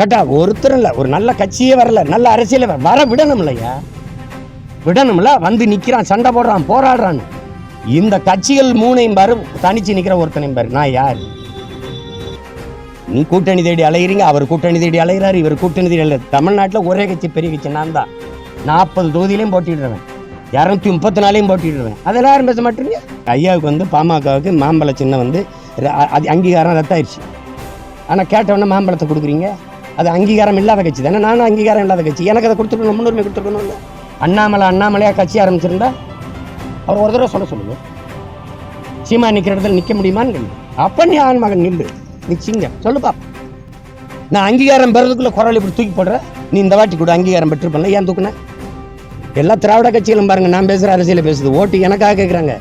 கேட்டா ஒருத்தரும் இல்லை ஒரு நல்ல கட்சியே வரல நல்ல அரசியல வர விடணும் இல்லையா? விடணும்ல வந்து நிக்கிறான் சண்டை போடுறான் போராடுறான். இந்த கட்சிகள் மூணையும் பாரு தனிச்சு நிக்கிற ஒருத்தனையும் பாரு. நான் யார்? நீ கூட்டணி தேடி அலையிறீங்க அவர் கூட்டணி தேடி அலைகிறாரு இவர் கூட்டணி தேடி அலைய தமிழ்நாட்டில் ஒரே கட்சி பெரிய கட்சி நான் தான். நாற்பது தொகுதியிலையும் போட்டிடுறேன் இரநூத்தி முப்பத்தி நாலையும் போட்டிடுறேன் அதெல்லாம் யாரும் பேச மாட்டீங்க? ஐயாவுக்கு வந்து பாமகவுக்கு மாம்பழ சின்னம் வந்து அது அங்கீகாரம் ரத்தாயிருச்சு. ஆனால் கேட்டவொடனே மாம்பழத்தை கொடுக்குறீங்க? அது அங்கீகாரம் இல்லாத கட்சி தானே? நானும் அங்கீகாரம் இல்லாத கட்சி. எனக்கு அதை கொடுத்துருக்கணும் முன்னுரிமை கொடுத்துருக்கணும் இல்லை? அண்ணாமலை அண்ணாமலையாக கட்சி ஆரம்பிச்சிருந்தா அவர் ஒரு தடவை சொல்ல சொல்லுங்க. சீமா நிற்கிற இடத்துல நிற்க முடியுமான்னு அப்போ நீ ஆண் மகன் நில்லு. நிச்சிங்க சொல்லுப்பா நான் அங்கீகாரம் பெறதுக்குள்ளே குரல் இப்படி தூக்கி போடுற? நீ இந்த வாட்டி கூட அங்கீகாரம் பெற்றுப்பல ஏன் தூக்குன? எல்லா திராவிட கட்சிகளும் பாருங்க நான் பேசுகிற அரசியலை பேசுது. ஓட்டு எனக்காக கேட்குறாங்க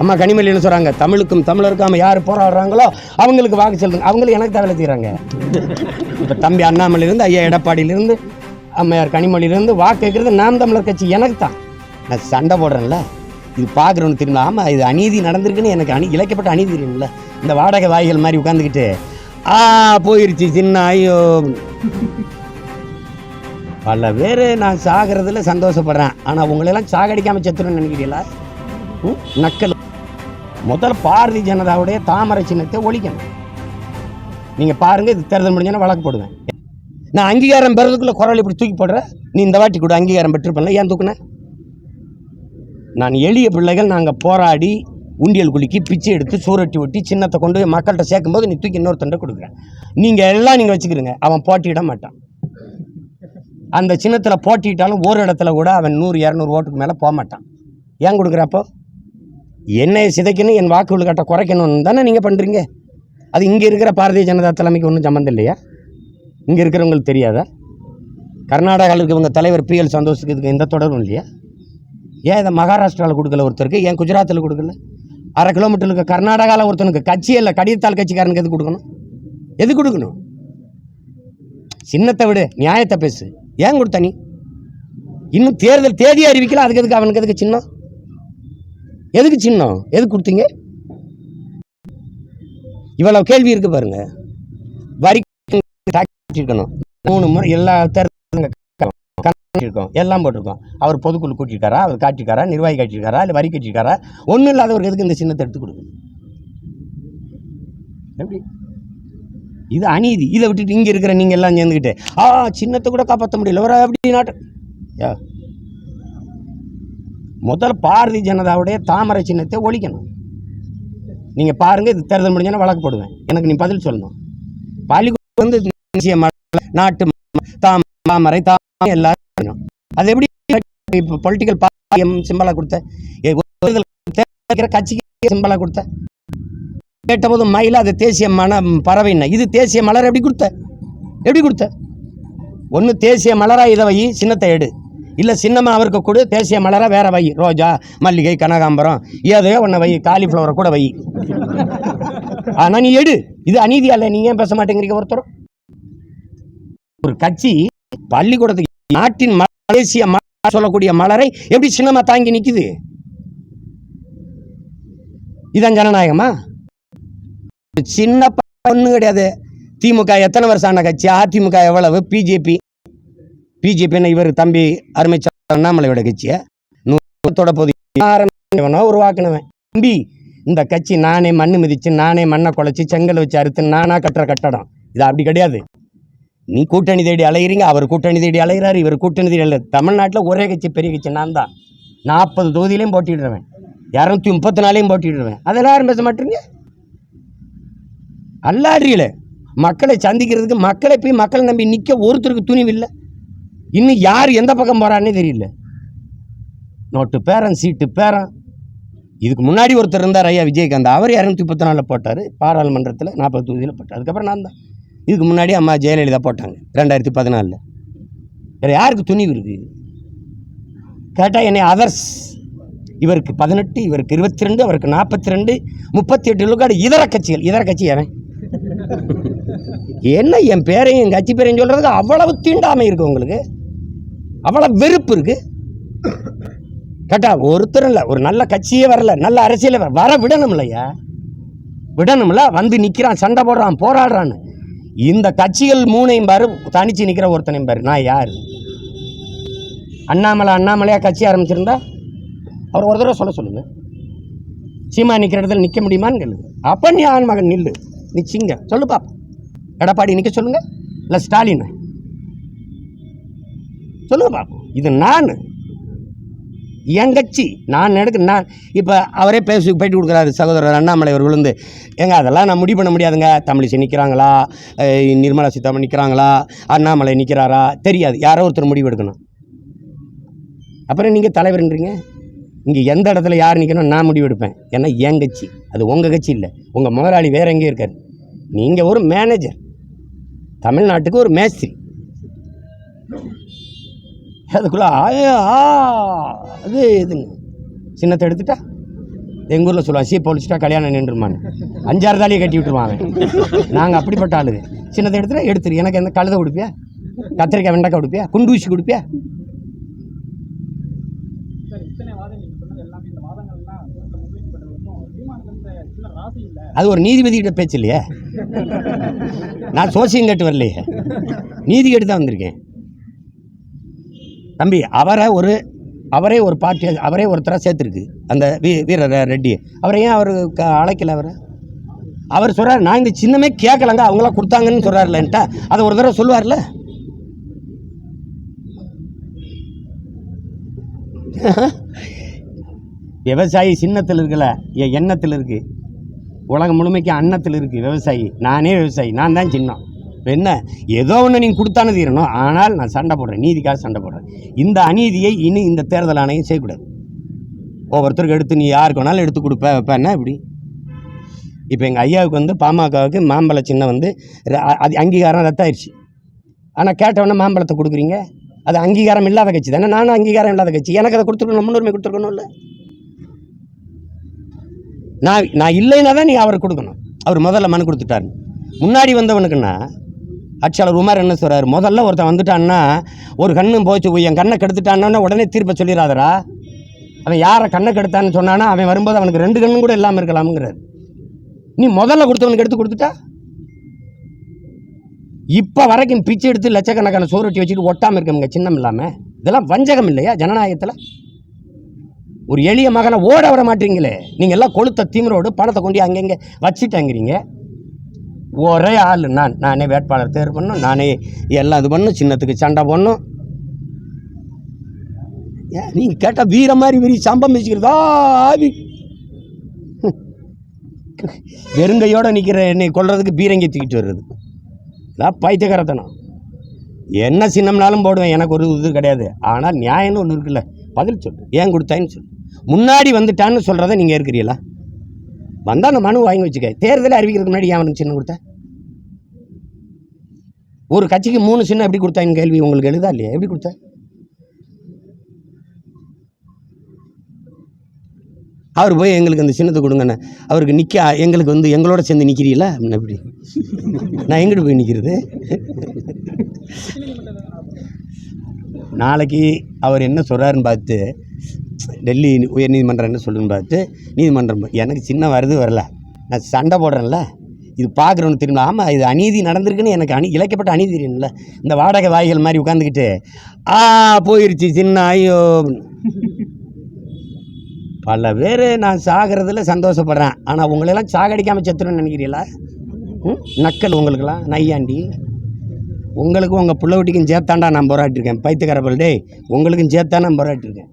அம்மா கனிமொழி என்ன சொல்கிறாங்க தமிழுக்கும் தமிழருக்காம யார் போராடுறாங்களோ அவங்களுக்கு வாக்கு செலுத்துங்க. அவங்களும் எனக்கு தவிர செய்கிறாங்க இப்போ தம்பி அண்ணாமலையிலேருந்து ஐயா எடப்பாடியிலேருந்து அம்மையார் கனிமொழியிலேருந்து வாக்கு கேட்குறது நாம் தமிழர் கட்சி எனக்கு தான். நான் சண்டை போடுறேன்ல. இது பார்க்குறோன்னு தெரியல ஆமாம் இது அநீதி நடந்திருக்குன்னு எனக்கு அணி இழைக்கப்பட்ட அநீதி தெரியும்ல இந்த வாடகை வாய்கள் மாதிரி உட்காந்துக்கிட்டு ஆ போயிருச்சு சின்ன ஐயோ. பல பேர் நான் சாகிறதுல சந்தோஷப்படுறேன். ஆனால் உங்களெல்லாம் சாகடிக்காமல் செத்துருன்னு நினைக்கிறீங்களா? ம்? நக்கல். முதல்ல பாரதிய ஜனதாவுடைய தாமரை சின்னத்தை ஒழிக்கணும். நீங்கள் பாருங்கள் இது தேர்தல் முடிஞ்சோன்னா வழக்கு போடுவேன். நான் அங்கீகாரம் பெறதுக்குள்ளே குரல் இப்படி தூக்கி போடுற? நீ இந்த வாட்டி கூட அங்கீகாரம் பெற்றிருப்பல ஏன் தூக்குன? நான் எளிய பிள்ளைகள் நாங்கள் போராடி உண்டியல் குலுக்கி பிச்சை எடுத்து சூரட்டி ஒட்டி சின்னத்தை கொண்டு போய் மக்கள்கிட்ட சேர்க்கும்போது நீ தூக்கி இன்னொருத்தண்ட கொடுக்குறேன் நீங்கள் எல்லாம் நீங்கள் வச்சுக்கிறீங்க அவன் போட்டியிட மாட்டான். அந்த சின்னத்தில் போட்டியிட்டாலும் ஒரு இடத்துல கூட அவன் நூறு இரநூறு ஓட்டுக்கு மேலே போக மாட்டான். ஏன் கொடுக்குறப்போ என்னை சிதைக்கணும் என் வாக்குகள் கட்ட குறைக்கணும்னு தானே நீங்கள் பண்ணுறீங்க அது இங்கே இருக்கிற பாரதிய ஜனதா தலைமைக்கு ஒன்றும் சம்மந்தம் இல்லையா? இங்கே இருக்கிறவங்களுக்கு தெரியாதா? கர்நாடகாவில் இருக்கவங்க தலைவர் பி எல் சந்தோஷுக்கு இதுக்கு எந்த தொடர்பும் இல்லையா? ஏன் இதை மகாராஷ்டிராவில் கொடுக்கல ஒருத்தருக்கு? ஏன் குஜராத்தில் கொடுக்கல? அரை கிலோமீட்டர் இருக்க கர்நாடகாவில் ஒருத்தனுக்கு கட்சி இல்லை கடிதத்தால் கட்சிக்காரனுக்கு எது கொடுக்கணும்? எது கொடுக்கணும்? சின்னத்தை விடு நியாயத்தை பேசு. ஏன் கொடுத்த நீ? இன்னும் தேர்தல் தேதி அறிவிக்கல அதுக்கு எதுக்கு அவனுக்கு எதுக்கு சின்னம்? எதுக்கு சின்னம்? எதுக்கு கொடுத்தீங்க? இவ்வளவு கேள்வி இருக்கு பாருங்க. வரி இருக்கணும் மூணு முறை எல்லா இருக்கோம் எல்லாம் போட்டிருக்கோம். அவர் பொதுக்குழு கூட்டியிருக்காரா? அவர் காட்டியிருக்காரா? நிர்வாகி காட்டியிருக்காரா? இல்லை வரி கட்டியிருக்காரா? ஒன்றும் இல்லாதவருக்கு எதுக்கு இந்த சின்னத்தை எடுத்து கொடுக்கணும் எப்படி? இது அநீதி. இதை விட்டுட்டு இங்கே இருக்கிற நீங்கள் எல்லாம் சேர்ந்துக்கிட்டு ஆ சின்னத்தை கூட காப்பாற்ற முடியல. ஒரு அப்படி நாட்டு யா முதல் பாரதிய ஜனதாவுடைய தாமரை சின்னத்தை ஒழிக்கணும். நீங்கள் பாருங்கள் இது தேர்தல் முடிஞ்சோன்னா வழக்கு போடுவேன். எனக்கு நீ பதில் சொல்லணும். பள்ளிக்கூடம் வந்து தேசிய நாட்டு தாம் தாமரை தாமரை எல்லாரும் அது எப்படி இப்போ பொலிட்டிக்கல் பாரியம் சிம்பலாக கொடுத்த? கட்சிக்கு சிம்பலாக கொடுத்த? கேட்டபோது மயில் அது தேசிய மன பறவைன்னா இது தேசிய மலர் எப்படி கொடுத்த? எப்படி கொடுத்த? ஒன்று தேசிய மலராக இதை வை சின்னத்தை எடு. இல்லை சின்னமாக அவருக்கு கொடு தேசிய மலராக வேற வை. ரோஜா மல்லிகை கனகாம்பரம். ஏதையோ ஒன்று வை காலிஃப்ளவரை கூட வை. ஆனால் நீ எடு. இது அநீதியா இல்லை நீங்க ஏன் பேச மாட்டேங்கிறீங்க ஒருத்தரும்? ஒரு கட்சி பள்ளிக்கூடத்துக்கு நாட்டின் மலேசிய சொல்லக்கூடிய மலரை எப்படி சின்னமாக தாங்கி நிக்குது? இதான் ஜனநாயகமா? சின்ன ஒன்றும் கிடையாது. திமுக எத்தனை வருஷம் ஆன கட்சி? அதிமுக எவ்வளவு? பிஜேபி. பிஜேபின்னு இவர் தம்பி அருமை அண்ணாமலையோட கட்சியை. நூத்தோட போது ஆரம்பிச்சவனோ உருவாக்கினவன். தம்பி இந்த கட்சி நானே மண்ணு மிதிச்சு நானே மண்ணை குலைச்சி செங்கல் வச்சு அறுத்து நானா கட்டுற கட்டடம். இது அப்படி கிடையாது. நீ கூட்டணி தேடி அலையிறீங்க அவர் கூட்டணி தேடி அலைகிறாரு இவர் கூட்டணி தேடி அலை தமிழ்நாட்டில் ஒரே கட்சி பெரிய கட்சி நான் தான். நாற்பது தொகுதியிலையும் போட்டிடுறவன் இரநூத்தி முப்பத்தி நாலையும் போட்டிடுறவன் அதெல்லாம் யாரும் பேச மாட்டீங்க? அல்லாடுறீங்களே மக்களை சந்திக்கிறதுக்கு மக்களை போய் மக்களை நம்பி நிற்க ஒருத்தருக்கு துணிவு இல்லை. இன்னும் யார் எந்த பக்கம் போகிறான்னே தெரியல. நோட்டு பேரன் சீட்டு பேரன் இதுக்கு முன்னாடி ஒருத்தர் இருந்தார் ஐயா விஜயகாந்த். அவர் இரநூத்தி முப்பத்தி நாலில் போட்டார். பாராளுமன்றத்தில் நாற்பது தொகுதியில் போட்டார். அதுக்கப்புறம் நான் தான். இதுக்கு முன்னாடி அம்மா ஜெயலலிதா போட்டாங்க ரெண்டாயிரத்தி பதினாலில் வேறு யாருக்கு துணிவு இருக்கு? கேட்டால் என்னை அதர்ஸ் இவருக்கு பதினெட்டு இவருக்கு இருபத்தி ரெண்டு அவருக்கு நாற்பத்தி ரெண்டு முப்பத்தி எட்டு விழுக்காடு இதர கட்சிகள். இதர கட்சி எவன் என்ன என் பேரையும் என் கட்சி பேரையும் சொல்கிறதுக்கு அவ்வளவு தீண்டாமை இருக்கு உங்களுக்கு? அவ்வளோ வெறுப்பு இருக்குது கேட்டா ஒருத்தர் இல்லை ஒரு நல்ல கட்சியே வரல நல்ல அரசியல் வர வர விடணும் இல்லையா விடணும்ல வந்து நிற்கிறான் சண்டை போடுறான் போராடுறான்னு. இந்த கட்சிகள் மூணையும் பாரு தனிச்சு நிற்கிற ஒருத்தனையும் பாரு நான் யார்? அண்ணாமலை அண்ணாமலையாக கட்சி ஆரம்பிச்சிருந்தா? அவர் ஒரு தடவை சொல்ல சொல்லுங்கள் சீமா நிற்கிற இடத்துல நிற்க முடியுமான்னு கேளுங்க அப்போ நீ ஆண் மகன் நில்லு. நிச்சிங்க சொல்லு பாப்பா எடப்பாடி நிற்க சொல்லுங்கள் இல்லை ஸ்டாலின். சொல்லுங்க பாப்போம். இது நான். என் கட்சி. நான் எடுக்க நான் இப்போ அவரே பேசி பேட்டி கொடுக்குறாரு சகோதரர் அண்ணாமலை அவர்கள் வந்து ஏங்க அதெல்லாம் நான் முடிவு பண்ண முடியாதுங்க. தமிழிசை நிற்கிறாங்களா நிர்மலா சீதாராமன் நிற்கிறாங்களா அண்ணாமலை நிற்கிறாரா தெரியாது. யாரோ ஒருத்தர் முடிவு எடுக்கணும். அப்புறம் நீங்கள் தலைவர்ன்றீங்க? இங்கே எந்த இடத்துல யார் நிற்கணும் நான் முடிவு எடுப்பேன். ஏன்னா என் கட்சி. அது உங்கள் கட்சி இல்லை. உங்கள் முதலாளி வேறு எங்கேயும் இருக்கார். நீங்கள் ஒரு மேனேஜர் தமிழ்நாட்டுக்கு ஒரு மேஸ்திரி. அதுக்குள்ளே ஆயா அது இதுங்க. சின்னத்தை எடுத்துட்டா? எங்கள் ஊரில் சொல்லுவாங்க சீ பொழிச்சிட்டா கல்யாணம் நின்றுமான்னு. அஞ்சாறு தாலியை கட்டி விட்டுருவாங்க நாங்கள் அப்படிப்பட்ட ஆளுங்க சின்னத்தை எடுத்துட்டா எடுத்துரு. எனக்கு எந்த கழுதை கொடுப்பியா கத்திரிக்காய் வெண்டைக்காய் கொடுப்பியா குண்டூசி கொடுப்பியா? சொன்னது சின்ன ராசி இல்ல. அது ஒரு நீதிபதிகிட்ட பேச்சு இல்லையே? நான் சோசியம் கேட்டு வரலையே நீதி கேட்டு தான் வந்திருக்கேன். தம்பி அவரை ஒரு அவரே ஒரு பார்ட்டி அவரே ஒருத்தராக சேர்த்துருக்கு அந்த வீ வீர ரெட்டி அவரை ஏன் அவர் க- அழைக்கல அவரை? அவர் சொல்கிறார் நான் இந்த சின்னமே கேட்கலங்க அவங்களாம் கொடுத்தாங்கன்னு சொல்கிறார்லன்ட்டா அதை ஒரு தடவை சொல்லுவார்ல? விவசாயி சின்னத்தில் இருக்கல என் எண்ணத்தில் இருக்குது உலகம் முழுமைக்கு அன்னத்தில் இருக்குது விவசாயி. நானே விவசாயி நான் தான் சின்னம். இப்போ என்ன? ஏதோ ஒன்று நீங்கள் கொடுத்தானு தீரணும். ஆனால் நான் சண்டை போடுறேன். நீதிக்காக சண்டை போடுறேன். இந்த அநீதியை இனி இந்த தேர்தல் ஆணையம் செய்யக்கூடாது. ஒவ்வொருத்தருக்கு எடுத்து நீ யாருக்கு வேணாலும் எடுத்து கொடுப்ப வைப்பேன்னா இப்படி? இப்போ எங்கள் ஐயாவுக்கு வந்து பாமகவுக்கு மாம்பழ சின்ன வந்து அது அங்கீகாரம் ரத்தாயிருச்சு. ஆனால் கேட்டவொடனே மாம்பழத்தை கொடுக்குறீங்க? அது அங்கீகாரம் இல்லாத கட்சி தானே? நானும் அங்கீகாரம் இல்லாத கட்சி. எனக்கு அதை கொடுத்துருக்கணும். முன்னுரிமை கொடுத்துருக்கணும்ல. நான் நான் இல்லைன்னா தான் நீ அவருக்கு கொடுக்கணும். அவர் முதல்ல மனு கொடுத்துட்டாரு. முன்னாடி வந்தவனுக்குன்னா ஆட்சியாளர் உமார் என்ன சொல்கிறார் முதல்ல ஒருத்தன் வந்துட்டான்னா ஒரு கண்ணும் போச்சு என் கண்ணை கெடுத்துட்டான்னா உடனே தீர்ப்பை சொல்லிடாதரா அவன் யாரை கண்ணை கெடுத்தான்னு சொன்னானா அவன் வரும்போது அவனுக்கு ரெண்டு கண்ணும் கூட இல்லாமல் இருக்கலாம்ங்கிறார். நீ முதல்ல கொடுத்தவனுக்கு எடுத்து கொடுத்துட்டா? இப்போ வரைக்கும் பிச்சை எடுத்து லட்சக்கணக்கான சோறுட்டி வச்சுட்டு ஒட்டாமல் இருக்கவங்க சின்னம் இல்லாமல் இதெல்லாம் வஞ்சகம் இல்லையா ஜனநாயகத்தில்? ஒரு எளிய மகனை ஓட விட மாட்டீங்களே. நீங்கள் எல்லாம் கொளுத்த திமிரோடு பணத்தை கொண்டு அங்கங்கே வச்சுட்டாங்கிறீங்க. ஒரே ஆள். நான் நானே வேட்பாளர் தேர்வு பண்ணும் நானே எல்லாம் இது பண்ணும் சின்னத்துக்கு சண்டை பண்ணும் ஏன் நீங்கள் கேட்டால் வீர மாதிரி வெறி சம்பம் வச்சுக்கிறதா ஆவி. வெறுங்கையோடு நிற்கிற என்னை கொள்றதுக்கு பீரங்கி தூக்கிட்டு வருது. இதான் பைத்தியகரத்தனம் என்ன சின்னம்னாலும் போடுவேன் எனக்கு ஒரு இது கிடையாது. ஆனால் நியாயம்னு ஒன்று இருக்குல்ல பதில் சொல்லு ஏன் கொடுத்தாயின்னு சொல்லு. முன்னாடி வந்துட்டான்னு சொல்கிறத நீங்கள் இருக்கிறீங்களா வந்தால் அந்த மனு வாங்கி வச்சுக்க. தேர்தலை அறிவிக்கிறதுக்கு முன்னாடி ஏன் அவனுக்கு சின்னம் கொடுத்தேன் ஒரு கட்சிக்கு மூணு சின்னம் எப்படி கொடுத்தாயின்னு கேள்வி உங்களுக்கு எழுதா இல்லையா? எப்படி கொடுத்த? அவர் போய் எங்களுக்கு அந்த சின்னத்தை கொடுங்கண்ணே. அவருக்கு நிற்க எங்களுக்கு வந்து எங்களோட சேர்ந்து நிற்கிறீங்களா அப்படின்னு எப்படி நான் எங்கிட்டு போய் நிற்கிறது நாளைக்கு அவர் என்ன சொல்கிறாருன்னு பார்த்து டெல்லி உயர் நீதிமன்றம் என்ன சொல்லுன்னு பார்த்து நீதிமன்றம் எனக்கு சின்ன வருது வரல. நான் சண்டை போடுறேன்ல. இது பார்க்குறவனு தெரியுமா? ஆமாம் இது அநீதி நடந்திருக்குன்னு எனக்கு அணி இழைக்கப்பட்ட அநீதி தெரியும்ல. இந்த வாடகை வாய்கள் மாதிரி உட்காந்துக்கிட்டு ஆ போயிருச்சு சின்ன ஐயோ. பல பேர் நான் சாகிறதுல சந்தோஷப்படுறேன். ஆனால் உங்களெல்லாம் சாகடிக்காமல் செத்துருன்னு நினைக்கிறீங்களா? ம்? நக்கல் உங்களுக்கெல்லாம் நையாண்டி. உங்களுக்கும் உங்கள் பிள்ளை வீட்டுக்கும் சேர்த்தாண்டா நான் போராட்டிருக்கேன் பைத்தியக்காரப்பல் டே உங்களுக்கும் சேர்த்தா நான் போராட்டிருக்கேன்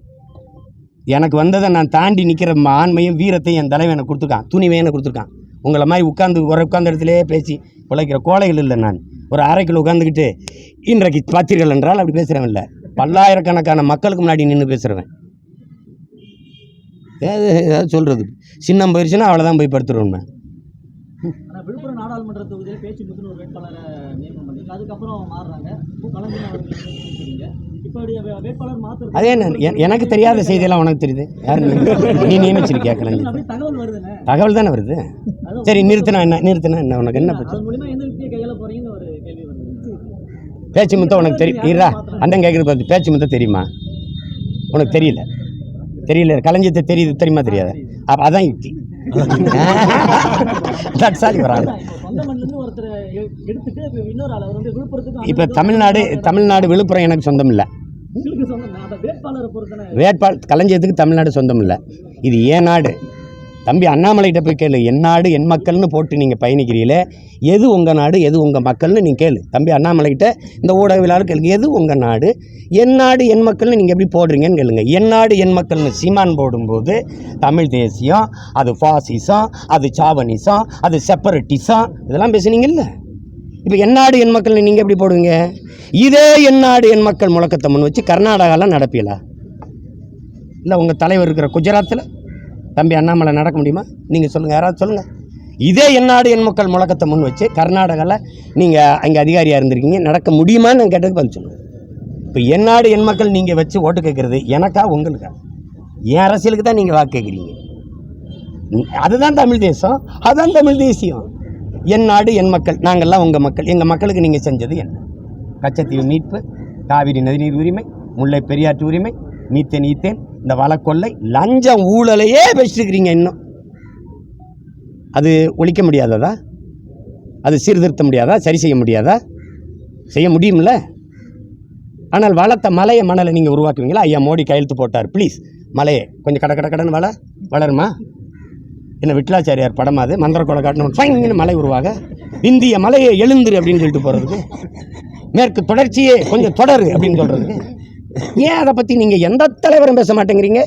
எனக்கு வந்ததை நான் தாண்டி நிற்கிற ஆண்மையும் வீரத்தையும் என் தலைவனை கொடுத்துருக்கான். துணிவையனை கொடுத்துருக்கான். உங்களை மாதிரி உட்காந்து ஒரு உட்காந்த இடத்துலையே பேசி பிழைக்கிற கோழைகள் இல்லை நான். ஒரு அரைக்கில் உட்காந்துக்கிட்டு இன்றைக்கு பார்த்தீர்கள் என்றால் அப்படி பேசுகிறவன் இல்லை. பல்லாயிரக்கணக்கான மக்களுக்கு முன்னாடி நின்று பேசுகிறவன் ஏதாவது ஏதாவது சொல்கிறது சின்னம் போயிடுச்சுன்னா அவ்வளோதான் போய் படுத்துருவேன் விழுப்புரம் நாடாளுமன்ற தொகுதியில பேச்சு முத்துன்னு ஒரு வேட்பாளரை நியமனம் பண்ணீங்க அதுக்கப்புறம் மாறுறாங்க. கலைஞர் அவர்கள் நியமிக்கிறீங்க இப்போ வே- வேட்பாளர் மாத்துறது அதே என்ன எ- எனக்கு தெரியாத செய்தியெல்லாம் உனக்கு தெரியுது. யார் நீ நியமிச்சிருக்கியா கலைஞர்? தகவல் வருதுண்ணே. தகவல் தானே வருது? சரி நிறுத்தினா என்ன நிறுத்தினா என்ன உனக்கு என்ன பிரச்சனை? எந்த ஒரு கேள்வி வருது. பேச்சு முத்த உனக்கு தெரியும் இருடா அண்ணன் கேட்குறது பார்த்து பேச்சு முத்த தெரியுமா? உனக்கு தெரியல. தெரியல கலைஞத்தை தெரியுது தெரியுமா தெரியாத. அப்போ அதான் யுக்தி. வராங்க இப்போ தமிழ்நாடு தமிழ்நாடு விழுப்புரம் எனக்கு சொந்தம் இல்லை. வேட்பாளரை களஞ்சியத்துக்கு தமிழ்நாடு சொந்தம் இல்லை. இது ஏன் நாடு? தம்பி அண்ணாமலைகிட்ட போய் கேளு. என் நாடு என் மக்கள்னு போட்டு நீங்கள் பயணிக்கிறீங்களே எது உங்கள் நாடு எது உங்கள் மக்கள்னு நீங்கள் கேளு. தம்பி அண்ணாமலைகிட்ட இந்த ஊடகவியலாளர் கேளுங்க எது உங்கள் நாடு என் நாடு என் மக்கள்னு நீங்கள் எப்படி போடுறீங்கன்னு கேளுங்க. என் நாடு என் மக்கள்னு சீமான் போடும்போது தமிழ் தேசியம் அது ஃபாசிசம் அது சாவனிசம் அது செப்பரட்டிசம் இதெல்லாம் பேசுனீங்கல்ல? இப்போ என் நாடு என் மக்கள்னு நீங்கள் எப்படி போடுவீங்க? இதே என் நாடு என் மக்கள் முழக்கத்தை முன் வச்சு கர்நாடகாவில் நடப்பீங்களா இல்லை உங்கள் தலைவர் இருக்கிற குஜராத்தில் தம்பி அண்ணாமலை நடக்க முடியுமா? நீங்கள் சொல்லுங்கள் யாராவது சொல்லுங்கள் இதே என் நாடு என் மக்கள் முழக்கத்தை முன் வச்சு கர்நாடகாவில் நீங்கள் அங்கே அதிகாரியாக இருந்திருக்கீங்க. நடக்க முடியுமான்னு நான் கேட்டதுக்கு பதில் சொல்லுங்கள் இப்போ என் நாடு என் மக்கள் நீங்கள் வச்சு ஓட்டு கேட்குறது எனக்கா உங்களுக்கா? என் அரசியலுக்கு தான் நீங்கள் வாக்கு கேட்குறீங்க அதுதான் தமிழ் தேசம் அதுதான் தமிழ் தேசியம். என் நாடு என் மக்கள் நாங்கள்லாம் உங்கள் மக்கள். எங்கள் மக்களுக்கு நீங்கள் செஞ்சது என்ன? கச்சத்தீவு மீட்பு காவிரி நதிநீர் உரிமை முல்லை பெரியாற்று உரிமை மீத்தேன் ஈத்தேன் இந்த வழக்கொல்லை லஞ்சம் ஊழலையே வச்சுருக்கிறீங்க இன்னும். அது ஒழிக்க முடியாததா? அது சீர்திருத்த முடியாதா? சரி செய்ய முடியாதா? செய்ய முடியும்ல? ஆனால் வளர்த்த மலையை மணலை நீங்கள் உருவாக்குவீங்களா? ஐயா மோடி கையெழுத்து போட்டார். ப்ளீஸ் மலையை. கொஞ்சம் கட கட கடன் வள வளருமா? என்ன விட்லாச்சாரியார் படம் அது? மந்திர கொலை காட்டணும் ஃபைன்னு மலை உருவாக. இந்திய மலையை எழுந்துரு அப்படின்னு சொல்லிட்டு போகிறதுக்கு மேற்கு தொடர்ச்சியே கொஞ்சம் தொடரு அப்படின்னு சொல்கிறதுக்கு ஏன் அதை பற்றி நீங்கள் எந்த தலைவரும் பேச மாட்டேங்கிறீங்க?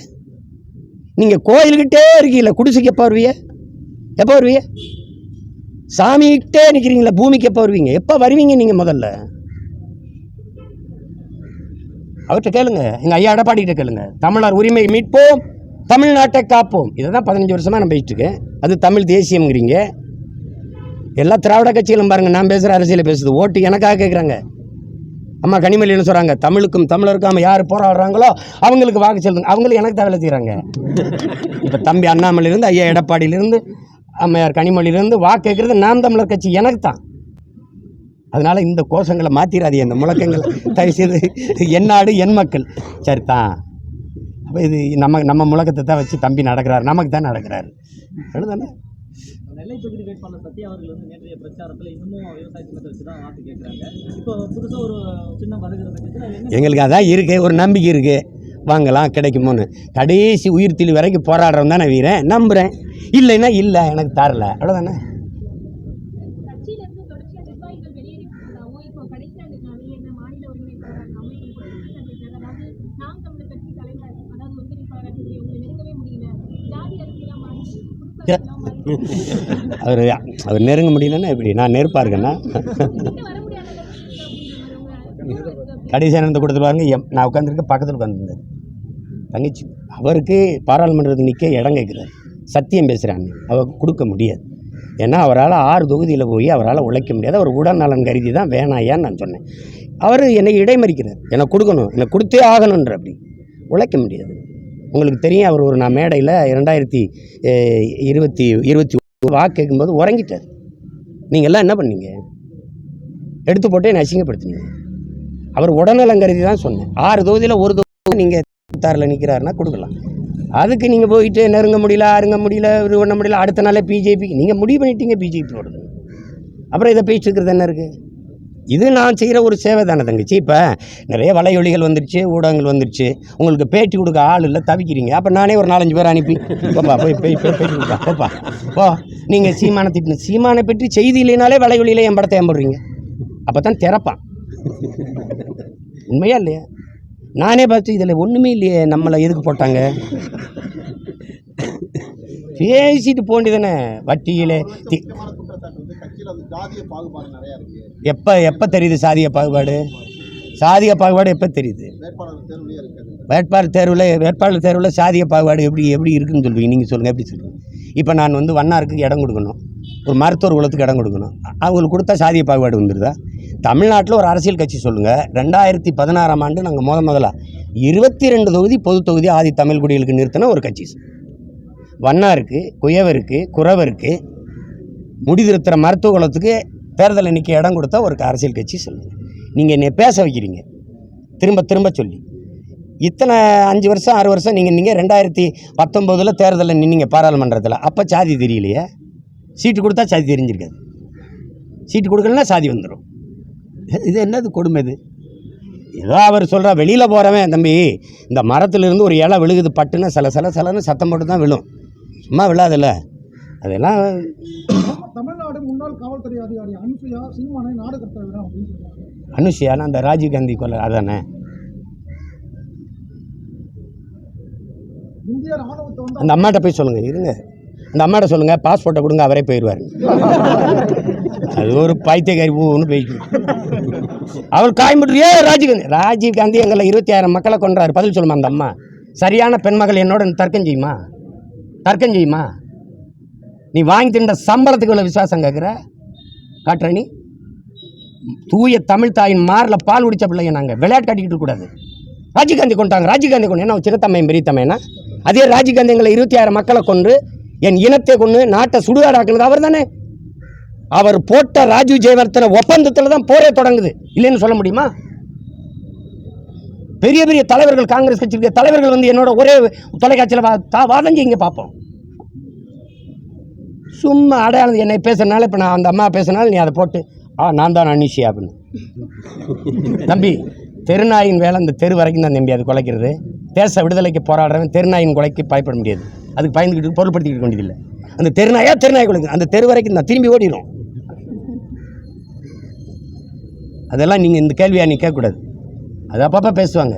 நீங்கள் கோயில்கிட்டே இருக்கீங்களா குடிசைக்கு எப்போ வருவீங்க? எப்போ வருவீங்க? சாமிகிட்டே நிற்கிறீங்களா பூமிக்கு எப்போ வருவீங்க? எப்போ வருவீங்க நீங்கள் முதல்ல? அவர்கிட்ட கேளுங்க எங்கள் ஐயா எடப்பாடிக்கிட்ட கேளுங்க. தமிழர் உரிமை மீட்போம் தமிழ்நாட்டை காப்போம். இதை தான் பதினஞ்சு வருஷமாக நான் பேசிட்டு இருக்கேன். அது தமிழ் தேசியம்ங்கிறீங்க. எல்லா திராவிட கட்சிகளும் பாருங்கள் நான் பேசுகிற அரசியலை பேசுது. ஓட்டு எனக்காக கேட்குறாங்க அம்மா கனிமொழி என்ன சொல்கிறாங்க தமிழுக்கும் தமிழருக்கும் யார் போராடுறாங்களோ அவங்களுக்கு வாக்கு செலுத்துங்க. அவங்களும் எனக்கு தவிர செய்கிறாங்க இப்போ தம்பி அண்ணாமலையிலேருந்து ஐயா எடப்பாடியிலேருந்து அம்மையார் கனிமொழியிலேருந்து வாக்கு கேட்குறது நாம் தமிழர் கட்சி எனக்கு தான். அதனால் இந்த கோஷங்களை மாற்றிடாதீங்க இந்த முழக்கங்களை. தயவுசெய்து என் நாடு என் மக்கள். சரி தான் அப்போ இது நம்ம நம்ம முழக்கத்தை தான் வச்சு தம்பி நடக்கிறார். நமக்கு தான் நடக்கிறார். தானே நெல்லை தொகுதி வேட்பாளர் சத்யா அவர்கள் வந்து நேற்றைய பிரச்சாரத்துல இன்னமும் விவசாய சின்னத்தை வச்சு தான் வாக்கு கேட்கறாங்க இப்போ புதுசா ஒரு சின்னம் வருகிற பட்சத்தில் அது என்ன எங்களுக்கு அதான் இருக்குது ஒரு நம்பிக்கை இருக்குது வாங்கலாம் கிடைக்குமோன்னு. கடைசி உயிர் திளி வரைக்கும் போராடுறவன் தானே வீரன்? நம்புகிறேன் இல்லைன்னா இல்லை எனக்கு தரல. அவ்வளோதானே கட்சியில அவர் அவர் நெருங்க முடியலன்னா எப்படி? நான் நெருப்பாக இருக்கேன்னா? கிட்ட வர முடியாத அளவுக்கு கடைசி எம் நான் உட்காந்துருக்க பக்கத்தில் உட்காந்துருந்தேன் தங்கச்சி அவருக்கு பாராளுமன்றத்தில் நிற்க இடம் கேட்குறாரு சத்தியம் பேசுகிறாங்க அவர் கொடுக்க முடியாது. ஏன்னா அவரால் ஆறு தொகுதியில் போய் அவரால் உழைக்க முடியாது. அவர் உடல் நலன் கருதி தான் வேணாயான்னு நான் சொன்னேன். அவர் என்னை இடைமறிக்கிறார். எனக்கு கொடுக்கணும். எனக்கு கொடுத்தே ஆகணுன்ற அப்படி. உழைக்க முடியாது. உங்களுக்கு தெரியும் அவர் ஒரு நான் மேடையில் இரண்டாயிரத்தி இருபத்தி இருபத்தி வாக்கு கேட்கும்போது உறங்கிட்டார். நீங்கள் எல்லாம் என்ன பண்ணீங்க? எடுத்து போட்டு என்னை அசிங்கப்படுத்தினீங்க. அவர் உடல்நலம் கருதி தான் சொன்னேன். ஆறு தொகுதியில் ஒரு தொகுதி நீங்கள் தாரில் நிற்கிறாருன்னா கொடுக்கலாம். அதுக்கு நீங்கள் போயிட்டு நெருங்க முடியல அருங்க முடியல இது பண்ண முடியல அடுத்த நாளே பிஜேபிக்கு நீங்கள் முடிவு பண்ணிட்டீங்க பிஜேபி போடுறது அப்புறம் இதை பேசிட்டு இருக்கிறது என்ன இருக்குது இது நான் செய்கிற ஒரு சேவை தானே தங்கச்சி. இப்போ நிறைய வலையொலிகள் வந்துருச்சு ஊடகங்கள் வந்துருச்சு. உங்களுக்கு பேட்டி கொடுக்க ஆள் இல்லை தவிக்கிறீங்க. அப்போ நானே ஒரு நாலஞ்சு பேர் அனுப்பி போப்பா போய் போய் போய் பேட்டி கொடுப்பா போப்பா போ நீங்கள் சீமானை திட்டின சீமானை பற்றி செய்தி இல்லைனாலே வலையொலியில் என் படத்தை ஏம்படுறீங்க. அப்போ தான் திறப்பான். உண்மையா இல்லையா? நானே பார்த்து இதில் ஒன்றுமே இல்லையே நம்மளை எதுக்கு போட்டாங்க? பேசிட்டு போண்டிதானே வட்டியிலே தி குற்றச்சாட்டு வந்து கட்சியில் வந்து ஜாதிய பாகுபாடு நிறைய இருக்கு எப்போ எப்போ தெரியுது சாதிய பாகுபாடு? சாதிய பாகுபாடு எப்போ தெரியுது? வேட்பாளர் தேர்வில் வேட்பாளர் தேர்வில் சாதிய பாகுபாடு எப்படி எப்படி இருக்குன்னு சொல்லுவீங்க நீங்கள் சொல்லுங்கள் எப்படி சொல்லுங்கள் இப்போ நான் வந்து வண்ணாருக்கு இடம் கொடுக்கணும். ஒரு மருத்துவர் குலத்துக்கு இடம் கொடுக்கணும். அவங்களுக்கு கொடுத்தா சாதிய பாகுபாடு வந்துடுதா தமிழ்நாட்டில் ஒரு அரசியல் கட்சி சொல்லுங்கள் ரெண்டாயிரத்தி பதினாறாம் ஆண்டு நாங்கள் முத முதல்ல இருபத்தி ரெண்டு தொகுதி பொது தொகுதி ஆதி தமிழ் குடிகளுக்கு நிறுத்தின ஒரு கட்சி. வண்ணாருக்கு குயவருக்கு குறவருக்கு முடிதிருத்துற மருத்துவ குலத்துக்கு தேர்தல் நிற்க இடம் கொடுத்தா ஒரு அரசியல் கட்சி சொல்லுங்கள் நீங்கள் என்னை பேச வைக்கிறீங்க. திரும்ப திரும்ப சொல்லி. இத்தனை அஞ்சு வருஷம் ஆறு வருஷம் நீங்கள் நீங்கள் ரெண்டாயிரத்தி பத்தொம்போதில் தேர்தலில் நின்னீங்க பாராளுமன்றத்தில். அப்போ சாதி தெரியலையே. சீட்டு கொடுத்தா சாதி தெரிஞ்சிருக்காது. சீட்டு கொடுக்கலன்னா சாதி வந்துடும் இது என்னது கொடுமை இது? ஏதோ அவர் சொல்கிறா வெளியில் போகிறவன் தம்பி இந்த மரத்துலேருந்து ஒரு இலை விழுகுது பட்டுன்னு சில சில சிலன்னு சத்தம் போட்டு தான் விழும். சும்மா விழாதுல்ல. அதெல்லாம் தமிழ்நாடு முன்னாள் காவல்துறை அதிகாரி அனுசுயா சீமானை நாடு கடத்த விடும் அப்படின்னு சொல்றாங்க. அனுஷியானா அந்த ராஜீவ்காந்தி கொலை அதானே? இந்திய ராணுவத்தை வந்து அந்த அம்மாட்ட போய் சொல்லுங்கள் இருங்க. அந்த அம்மாட்ட சொல்லுங்கள் பாஸ்போர்ட்டை கொடுங்க அவரே போயிடுவார். அது ஒரு பைத்தியக்காரி பூன்னு போயிட்டு. அவர் காயம்புட்டு ஏ ராஜீவ்காந்தி ராஜீவ்காந்தி எங்களை இருபத்தி ஆயிரம் மக்களை கொன்றாரு. பதில் சொல்லுமா அந்த அம்மா? சரியான பெண்மகள் என்னோட தர்க்கம் செய்யுமா? தர்க்கம் செய்யுமா? நீ வாங்கி தின்ற சம்பளத்துக்கு இவ்வளோ விசுவாசம் கேட்குற காட்டுறணி தூய தமிழ் தாயின் மாரில் பால் குடித்த பிள்ளைங்க நாங்கள் விளையாட்டு காட்டிக்கிட்டு இருக்கக்கூடாது ராஜீவ்காந்தி கொண்டாங்க ராஜீவ்காந்தி கொண்டு என்ன சின்னத்தம்மையும் பெரியத்தம்மைனா அதே ராஜீவ்காந்தி எங்களை இருபத்தி ஆயிரம் மக்களை கொண்டு என் இனத்தை கொண்டு நாட்டை சுடுகாடாக்குனது அவர் தானே. அவர் போட்ட ராஜீவ் ஜெயவர்த்தன ஒப்பந்தத்தில் தான் போரே தொடங்குது. இல்லைன்னு சொல்ல முடியுமா? பெரிய பெரிய தலைவர்கள் காங்கிரஸ் கட்சியுடைய தலைவர்கள் வந்து என்னோட ஒரே தொலைக்காட்சியில் வா தா இங்கே பார்ப்போம். சும்மா அடையாளம் என்னை பேசுறதுனால இப்போ நான் அந்த அம்மா பேசுனாலும் நீ அதை போட்டு ஆ நான் தான் அனிஷி அப்படின்னு. தம்பி தெருநாயின் வேலை அந்த தெரு வரைக்கும் தான் தம்பி அது குலைக்கிறது. தேச விடுதலைக்கு போராடுறவன் தெருநாயின் கொலைக்கு பயப்பட முடியாது. அதுக்கு பயந்துக்கிட்டு பொருள்படுத்திக்கிட்டு வேண்டியதில்லை அந்த தெருநாயா தெருநாய் கொலைக்கு அந்த தெரு வரைக்கும் தான் திரும்பி ஓடிடும் அதெல்லாம் நீங்கள் இந்த கேள்வியாக நீ கேட்கக்கூடாது. அது அப்பப்போ பேசுவாங்க.